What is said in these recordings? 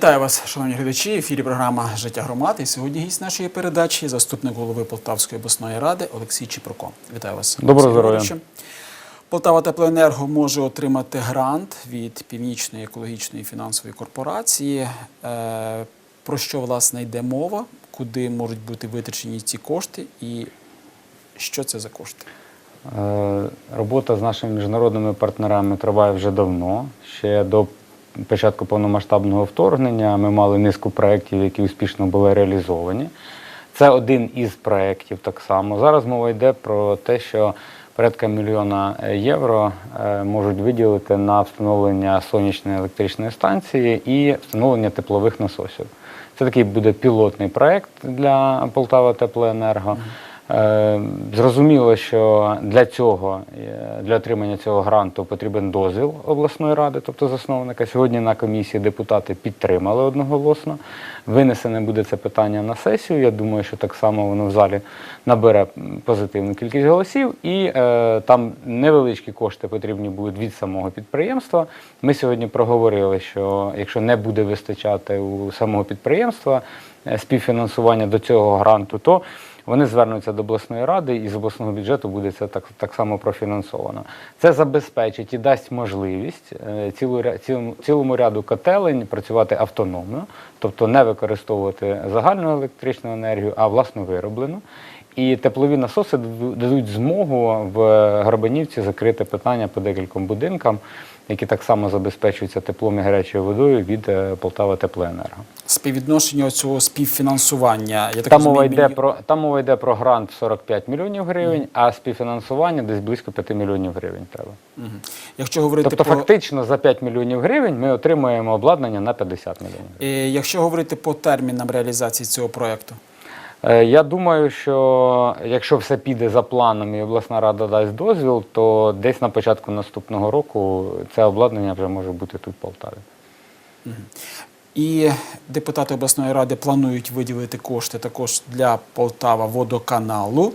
Вітаю вас, шановні глядачі. В ефірі програма Життя громад. І сьогодні гість нашої передачі заступник голови Полтавської обласної ради Олексій Чіпруко. Вітаю вас. Доброго здоров'я. Полтава Теплоенерго може отримати грант від Північної екологічної фінансової корпорації. Е, Про що власне йде мова? Куди можуть бути витрачені ці кошти, і що це за кошти? Е, Робота з нашими міжнародними партнерами триває вже давно. Ще до початку повномасштабного вторгнення ми мали низку проєктів, які успішно були реалізовані. Це один із проєктів так само. Зараз мова йде про те, що порядка мільйона євро е, можуть виділити на встановлення сонячної електричної станції і встановлення теплових насосів. Це такий буде пілотний проєкт для Полтава Теплоенерго. Е, Зрозуміло, що для цього, е, для отримання цього гранту потрібен дозвіл обласної ради, тобто засновника. Сьогодні на комісії депутати підтримали одноголосно. Винесене буде це питання на сесію. Я думаю, що так само воно в залі набере позитивну кількість голосів, і е, там невеличкі кошти потрібні будуть від самого підприємства. Ми сьогодні проговорили, що якщо не буде вистачати у самого підприємства е, співфінансування до цього гранту, то вони звернуться до обласної ради і з обласного бюджету буде це так, так само профінансовано. Це забезпечить і дасть можливість е, цілу, цілому, цілому ряду котелень працювати автономно, тобто не використовувати загальну електричну енергію, а власно вироблену. І теплові насоси даду- дадуть змогу в Горбанівці закрити питання по декільком будинкам, які так само забезпечуються теплом і гарячою водою від е, Полтава Теплоенерго. Співвідношення цього співфінансування. Я так Там мова, йде мільйон- про, там мова йде про грант в 45 мільйонів гривень, а співфінансування десь близько 5 мільйонів гривень треба. Мгм. Якщо говорити Тобто про фактично за 5 мільйонів гривень ми отримуємо обладнання на 50 мільйонів. гривень. Е, Якщо говорити по термінам реалізації цього проекту, Я думаю, що якщо все піде за планом і обласна рада дасть дозвіл, то десь на початку наступного року це обладнання вже може бути тут в Полтаві. і депутати обласної ради планують виділити кошти також для Полтава водоканалу е,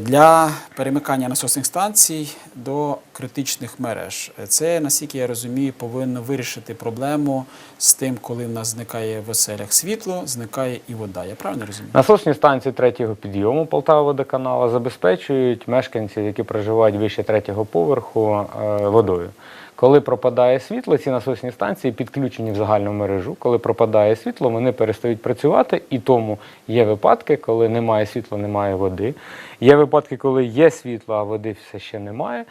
для перемикання насосних станцій до критичних мереж. Е, Це, наскільки я розумію, повинно вирішити проблему з тим, коли в нас зникає в оселях світло, зникає і вода. Я правильно розумію? Насосні станції третього підйому Полтава водоканала забезпечують мешканців, які проживають вище третього поверху, е, водою. Коли пропадає світло, ці насосні станції підключені в загальну мережу. Коли пропадає світло, вони перестають працювати, і тому є випадки, коли немає світла, немає води. Є випадки, коли є світло, а води все ще немає.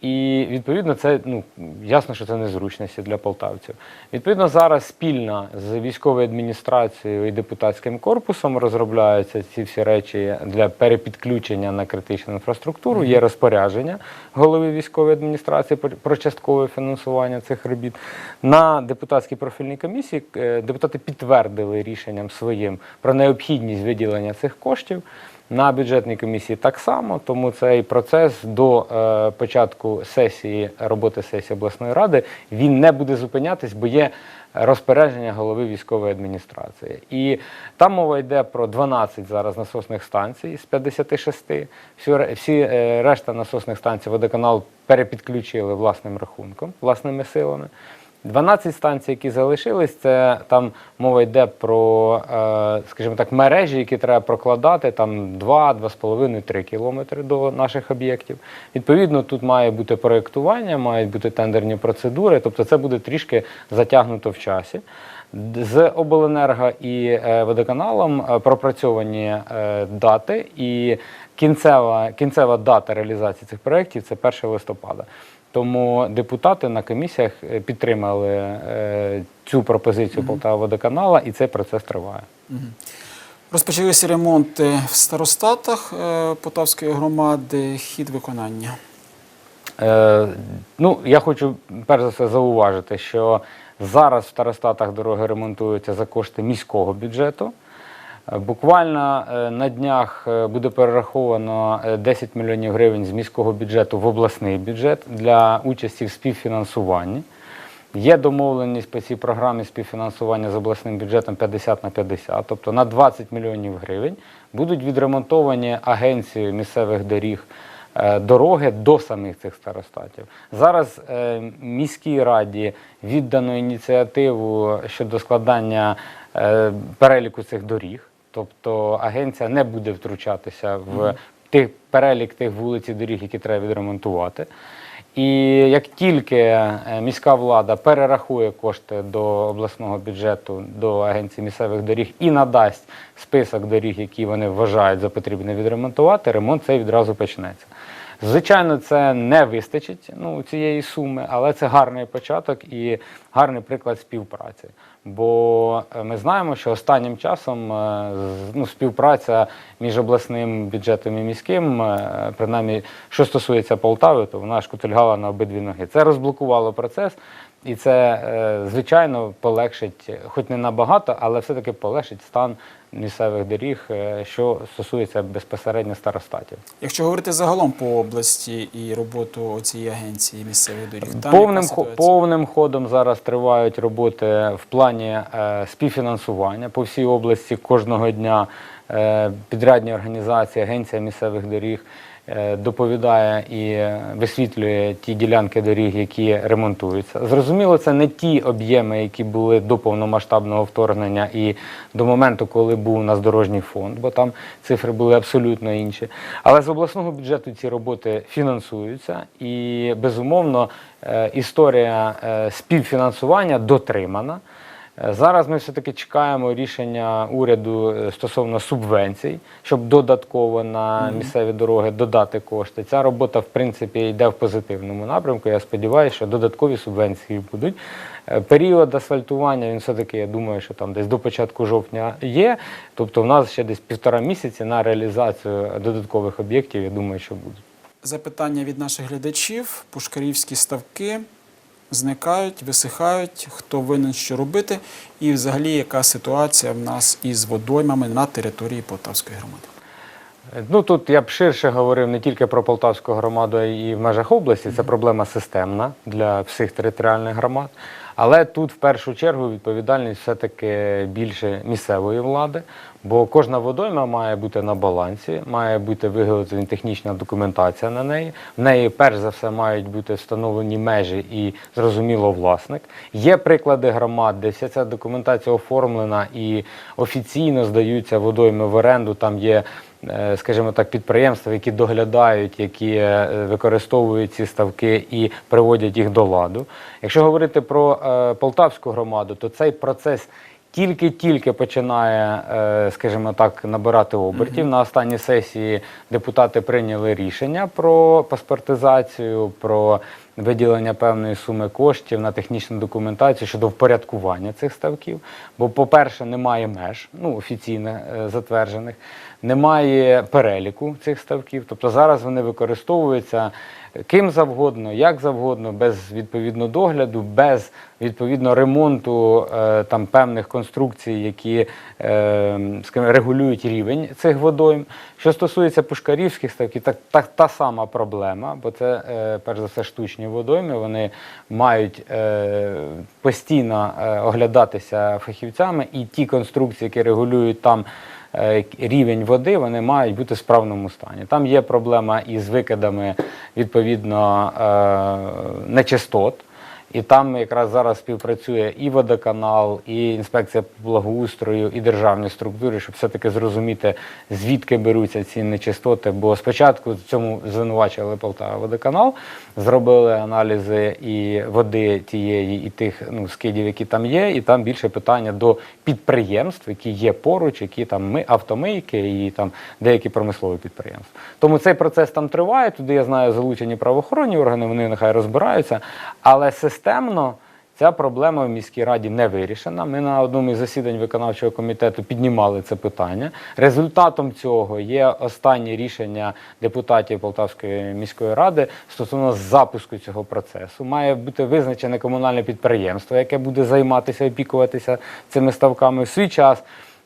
І відповідно це ну ясно, що це незручності для полтавців. Відповідно, зараз спільно з військовою адміністрацією і депутатським корпусом розробляються ці всі речі для перепідключення на критичну інфраструктуру. Є розпорядження голови військової адміністрації про- про часткове фінансування цих робіт. На депутатській профільній комісії е, депутати підтвердили рішенням своїм про необхідність виділення цих коштів. На бюджетній комісії так само, тому цей процес до е, початку сесії роботи сесії обласної ради він не буде зупинятись, бо є розпорядження голови військової адміністрації. І там мова йде про 12 зараз насосних станцій з 56. Всі, всі е, решта насосних станцій водоканал перепідключили власним рахунком, власними силами. 12 станцій, які залишились, це там мова йде про, е, скажімо так, мережі, які треба прокладати там 2, 2,5, 3 кілометри до наших об'єктів. Відповідно, тут має бути проєктування, мають бути тендерні процедури, тобто це буде трішки затягнуто в часі. З обленерго і е, водоканалом е, пропрацьовані дати, і кінцева, кінцева дата реалізації цих проєктів це 1 листопада. Тому депутати на комісіях е, підтримали е, цю пропозицію Полтава водоканала, і цей процес триває. Розпочалися ремонти в старостатах е, Полтавської громади. Хід виконання. Е, ну, я хочу перш за все зауважити, що зараз в Старостатах дороги ремонтуються за кошти міського бюджету. Е, Буквально е, на днях е, буде перераховано е, 10 мільйонів гривень з міського бюджету в обласний бюджет для участі в співфінансуванні. Є домовленість по цій програмі співфінансування з обласним бюджетом 50 на 50, тобто на 20 мільйонів гривень будуть відремонтовані агенції місцевих доріг дороги до самих цих старостатів. Зараз міській раді віддано ініціативу щодо складання переліку цих доріг. Тобто агенція не буде втручатися в тих перелік тих вулиць і доріг, які треба відремонтувати. І як тільки е, міська влада перерахує кошти до обласного бюджету, до агенції місцевих доріг і надасть список доріг, які вони вважають за потрібне відремонтувати, ремонт цей відразу почнеться. Звичайно, це не вистачить ну, цієї суми, але це гарний початок і гарний приклад співпраці. Бо е, ми знаємо, що останнім часом е, ну, співпраця між обласним бюджетом і міським, е, принаймні, що стосується Полтави, то вона шкутильгала на обидві ноги. Це розблокувало процес, і це, е, звичайно, полегшить, хоч не набагато, але все-таки полегшить стан місцевих доріг, е, що стосується безпосередньо старостатів. Якщо говорити загалом по області і роботу цієї агенції місцевих доріг, там Повним, повним ходом зараз тривають роботи в плані е, співфінансування по всій області кожного дня. Підрядні організації, агенція місцевих доріг доповідає і е, висвітлює ті ділянки доріг, які ремонтуються. Зрозуміло, це не ті об'єми, які були до повномасштабного вторгнення і до моменту, коли був у нас дорожній фонд, бо там цифри були абсолютно інші. Але з обласного бюджету ці роботи фінансуються, і безумовно е, історія е, співфінансування дотримана. Зараз ми все-таки чекаємо рішення уряду е, стосовно субвенцій, щоб додатково на місцеві дороги додати кошти. Ця робота, в принципі, йде в позитивному напрямку. Я сподіваюся, що додаткові субвенції будуть. Е, Період асфальтування він все-таки, я думаю, що там десь до початку жовтня є. Тобто, в нас ще десь півтора місяці на реалізацію додаткових об'єктів. Я думаю, що будуть. Запитання від наших глядачів. Пушкарівські ставки зникають, висихають, хто винен, що робити, і взагалі яка ситуація в нас із водоймами на території Полтавської громади. Ну тут я б ширше говорив не тільки про Полтавську громаду а і в межах області. Це проблема системна для всіх територіальних громад. Але тут в першу чергу відповідальність все-таки більше місцевої влади, бо кожна водойма має бути на балансі, має бути виготовлена технічна документація на неї. В неї перш за все мають бути встановлені межі і зрозуміло власник. Є приклади громад, де вся ця документація оформлена і офіційно здаються водойми в оренду. Там є скажімо так, підприємства, які доглядають, які е, використовують ці ставки і приводять їх до ладу. Якщо говорити про е, Полтавську громаду, то цей процес тільки-тільки починає, е, скажімо так, набирати обертів. На останній сесії депутати прийняли рішення про паспортизацію, про виділення певної суми коштів на технічну документацію щодо впорядкування цих ставків. Бо, по-перше, немає меж, ну офіційно е, затверджених, немає переліку цих ставків. Тобто зараз вони використовуються ким завгодно, як завгодно, без відповідно догляду, без відповідно ремонту е, там певних конструкцій, які е, скажімо, регулюють рівень цих водойм. Що стосується пушкарівських ставків, так, так та сама проблема, бо це е, перш за все штучні водойми. Вони мають постійно оглядатися фахівцями, і ті конструкції, які регулюють там. Е, Рівень води вони мають бути в справному стані. Там є проблема із викидами відповідно е, нечистот. І там якраз зараз співпрацює і водоканал, і інспекція благоустрою, і державні структури, щоб все-таки зрозуміти, звідки беруться ці нечистоти. Бо спочатку в цьому звинувачували Полтава водоканал, зробили аналізи і води тієї, і тих ну, скидів, які там є, і там більше питання до підприємств, які є поруч, які там ми автомийки і там деякі промислові підприємства. Тому цей процес там триває. Туди я знаю залучені правоохоронні органи, вони нехай розбираються, але системно. Ця проблема в міській раді не вирішена. Ми на одному із засідань виконавчого комітету піднімали це питання. Результатом цього є останнє рішення депутатів Полтавської міської ради стосовно запуску цього процесу. Має бути визначене комунальне підприємство, яке буде займатися опікуватися цими ставками в свій час.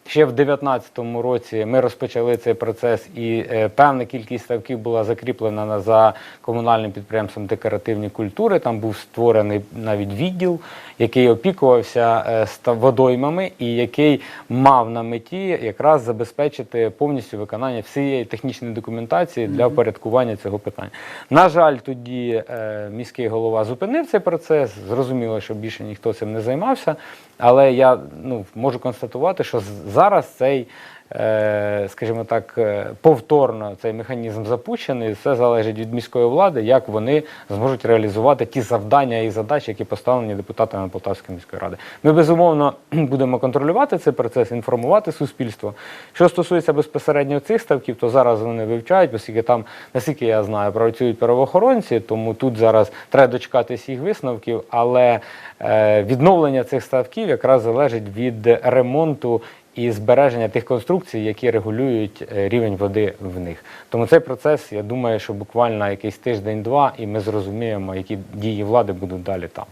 Ще в 2019 році ми розпочали цей процес, і е, певна кількість ставків була закріплена за комунальним підприємством декоративні культури. Там був створений навіть відділ, який опікувався е, водоймами і який мав на меті якраз забезпечити повністю виконання всієї технічної документації для впорядкування цього питання. На жаль, тоді е, міський голова зупинив цей процес. Зрозуміло, що більше ніхто цим не займався. Але я ну, можу констатувати, що з- зараз цей, е, скажімо так, е, повторно цей механізм запущений. Все залежить від міської влади, як вони зможуть реалізувати ті завдання і задачі, які поставлені депутатами Полтавської міської ради. Ми безумовно будемо контролювати цей процес, інформувати суспільство. Що стосується безпосередньо цих ставків, то зараз вони вивчають, оскільки там, наскільки я знаю, працюють правоохоронці, тому тут зараз треба дочекатись їх висновків. Але е, відновлення цих ставків якраз залежить від ремонту і збереження тих конструкцій, які регулюють е, рівень води в них. Тому цей процес, я думаю, що буквально якийсь тиждень-два, і ми зрозуміємо, які дії влади будуть далі там.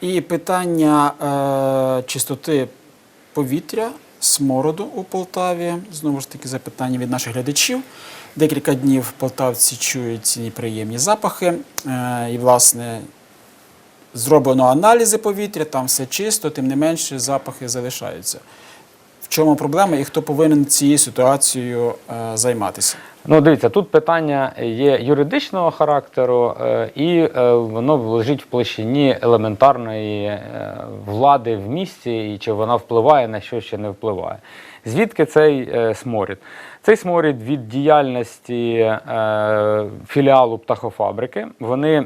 І питання е, чистоти повітря, смороду у Полтаві. Знову ж таки, запитання від наших глядачів. Декілька днів полтавці чують ці неприємні запахи. Е, і, власне, зроблено аналізи повітря, там все чисто, тим не менше запахи залишаються. В чому проблема і хто повинен цією ситуацією е, займатися? Ну, дивіться, тут питання є юридичного характеру, е, і е, воно лежить в площині елементарної влади в місті, і чи вона впливає на що чи не впливає. Звідки цей сморід? Цей сморід від діяльності філіалу птахофабрики. Вони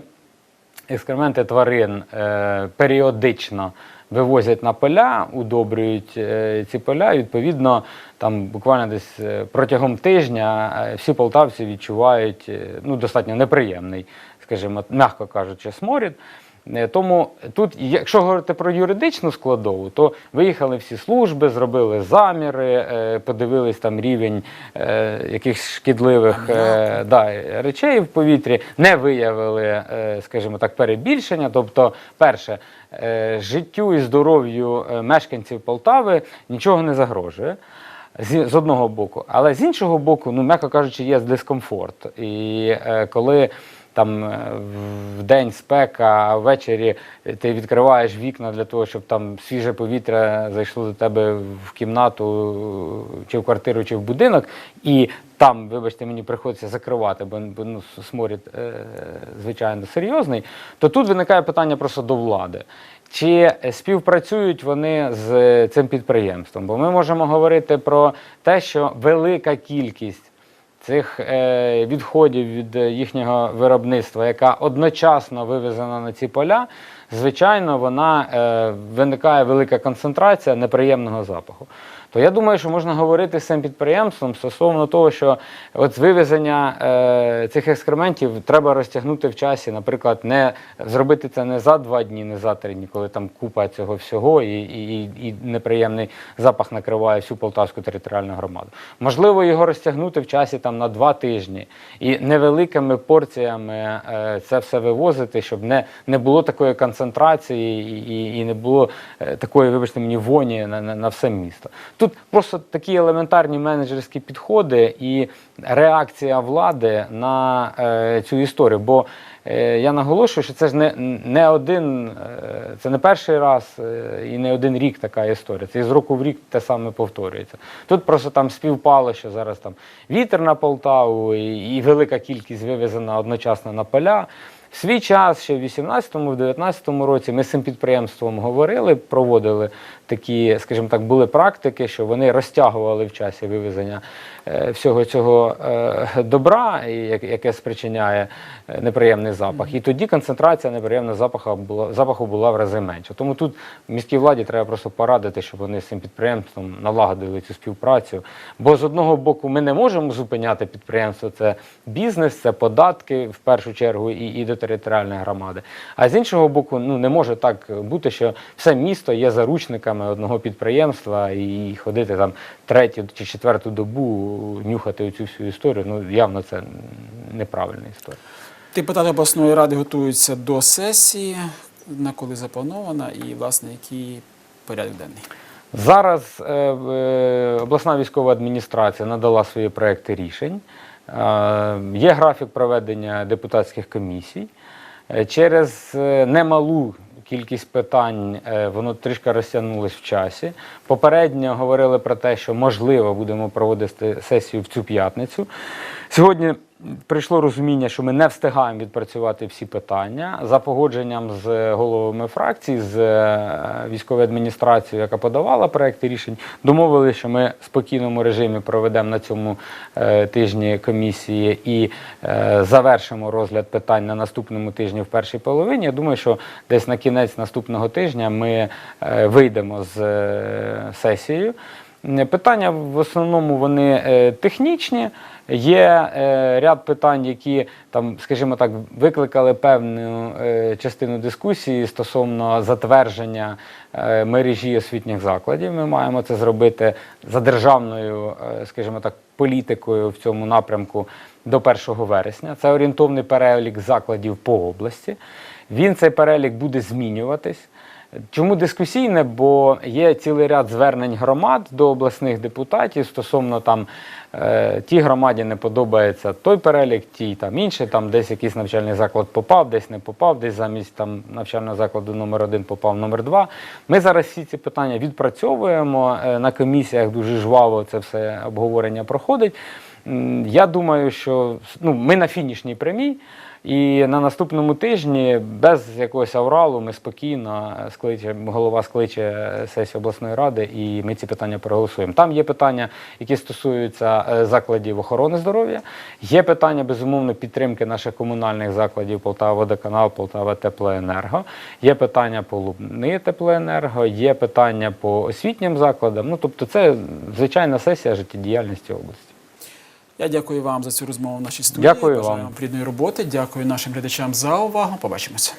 екскременти тварин е, періодично вивозять на поля, удобрюють е, ці поля. І, відповідно, там буквально десь е, протягом тижня е, всі полтавці відчувають ну, достатньо неприємний, скажімо, м'яко кажучи, сморід. Е, Тому тут, якщо говорити про юридичну складову, то виїхали всі служби, зробили заміри, е, подивились там рівень е, якихось шкідливих да, речей в повітрі, не виявили, скажімо так, перебільшення. Тобто, перше, життю і здоров'ю мешканців Полтави нічого не загрожує. З, з одного боку, але з іншого боку, ну м'яко кажучи, є дискомфорт. І е, коли там е, в день спека, а ввечері ти відкриваєш вікна для того, щоб там свіже повітря зайшло до тебе в кімнату, чи в квартиру, чи в будинок, і там, вибачте, мені приходиться закривати, бо, ну, сморід, е, звичайно, серйозний, то тут виникає питання просто до влади. Чи співпрацюють вони з цим підприємством? Бо ми можемо говорити про те, що велика кількість цих е, відходів від їхнього виробництва, яка одночасно вивезена на ці поля, звичайно, вона е, виникає велика концентрація неприємного запаху. То я думаю, що можна говорити з цим підприємством стосовно того, що от з вивезення е, цих екскрементів треба розтягнути в часі, наприклад, не зробити це не за два дні, не за три дні, коли там купа цього всього, і, і, і неприємний запах накриває всю полтавську територіальну громаду. Можливо, його розтягнути в часі там на два тижні і невеликими порціями е, це все вивозити, щоб не, не було такої концентрації і, і, і не було е, такої, вибачте мені, воні на, на, на все місто. Тут просто такі елементарні менеджерські підходи і реакція влади на е, цю історію. Бо е, я наголошую, що це ж не, не один, е, це не перший раз е, і не один рік така історія. Це з року в рік те саме повторюється. Тут просто там співпало, що зараз там вітер на Полтаву і, і велика кількість вивезена одночасно на поля. В свій час, ще в 18-му, в 19-му році, ми з цим підприємством говорили, проводили такі, скажімо так, були практики, що вони розтягували в часі вивезення е, всього цього е, добра, яке спричиняє е, неприємний запах. І тоді концентрація неприємного запаху була, запаху була в рази менша. Тому тут міській владі треба просто порадити, щоб вони з цим підприємством налагодили цю співпрацю. Бо з одного боку ми не можемо зупиняти підприємство, це бізнес, це податки в першу чергу і, і до територіальної громади. А з іншого боку, ну не може так бути, що все місто є заручниками одного підприємства і ходити там третю чи четверту добу нюхати цю всю історію. Ну явно це неправильна історія. Депутати обласної ради готуються до сесії, на коли запланована, і, власне, який порядок денний. Зараз е, е, обласна військова адміністрація надала свої проекти рішень. Е, Є графік проведення депутатських комісій. Е, Через е, немалу кількість питань е, воно трішки розтягнулось в часі. Попередньо говорили про те, що можливо будемо проводити сесію в цю п'ятницю. Сьогодні прийшло розуміння, що ми не встигаємо відпрацювати всі питання за погодженням з головами фракцій, з е, військовою адміністрацією, яка подавала проекти рішень. Домовилися, що ми в спокійному режимі проведемо на цьому е, тижні комісії і е, завершимо розгляд питань на наступному тижні в першій половині. Я думаю, що десь на кінець наступного тижня ми вийдемо з сесією. Питання в основному вони технічні. Є е, ряд питань, які там, скажімо так, викликали певну е, частину дискусії стосовно затвердження е, мережі освітніх закладів. Ми маємо це зробити за державною, е, скажімо так, політикою в цьому напрямку до 1 вересня. Це орієнтовний перелік закладів по області. Він цей перелік буде змінюватись. Чому дискусійне? Бо є цілий ряд звернень громад до обласних депутатів стосовно там е, тій громаді не подобається той перелік, тій там інший, там десь якийсь навчальний заклад попав, десь не попав, десь замість там навчального закладу номер один попав номер два. Ми зараз всі ці питання відпрацьовуємо е, на комісіях. Дуже жваво це все обговорення проходить. Я думаю, що ну, ми на фінішній прямій. І на наступному тижні без якогось авралу ми спокійно е, скличемо, голова скличе сесію обласної ради, і ми ці питання проголосуємо. Там є питання, які стосуються е, закладів охорони здоров'я. Є питання безумовно підтримки наших комунальних закладів Полтава Водоканал, Полтава Теплоенерго. Є питання по Лубни Теплоенерго, є питання по освітнім закладам. Ну тобто, це звичайна сесія життєдіяльності області. Я дякую вам за цю розмову в нашій студії. Дякую Бажаю вам. плідної роботи. Дякую нашим глядачам за увагу. Побачимося.